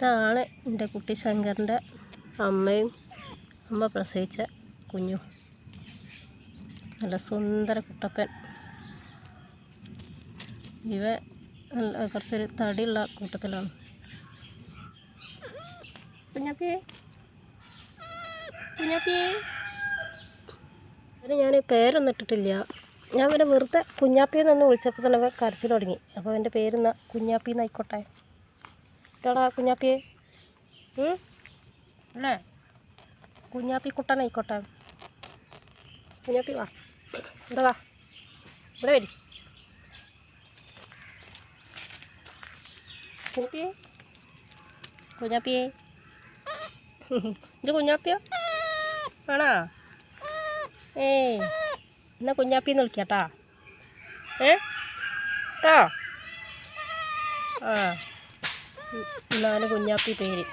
ഇതാണ് എന്റെ കുട്ടി ശങ്കറിന്റെ അമ്മയും അമ്മ പ്രസവിച്ച കുഞ്ഞു. നല്ല സുന്ദര കുട്ടപ്പൻ. ഇവ നല്ല കുറച്ചൊരു തടിയുള്ള കൂട്ടത്തിലാണ്. കുഞ്ഞാപ്പിയേ കുഞ്ഞാപ്പിയേ അതിന് ഞാൻ പേരൊന്നും ഇട്ടിട്ടില്ല. ഞാൻ പിന്നെ വെറുതെ കുഞ്ഞാപ്പിയെന്നൊന്ന് വിളിച്ചപ്പോൾ തന്നെ കരച്ചിൽ തുടങ്ങി. അപ്പോൾ എന്റെ പേരെന്നാ കുഞ്ഞാപ്പി എന്നായിക്കോട്ടെ ഇതാടാ കുഞ്ഞാപ്പിയെ? അല്ലേ? കുഞ്ഞാപ്പി കുട്ടനായിക്കോട്ടെ കുഞ്ഞാപ്പി വാ. ഇവിടെ വാ. ഇവിടെ വരി. കുഞ്ഞാപ്പിയെ? കുഞ്ഞാപ്പിയെ? ഇത് കുഞ്ഞാപ്പിയോ? ആണോ? ഏയ് എന്നാ കുഞ്ഞാപ്പിന്ന് വിളിക്കാട്ടാ. ഏ? ആ. എന്നാണ് കുഞ്ഞാപ്പി പേര്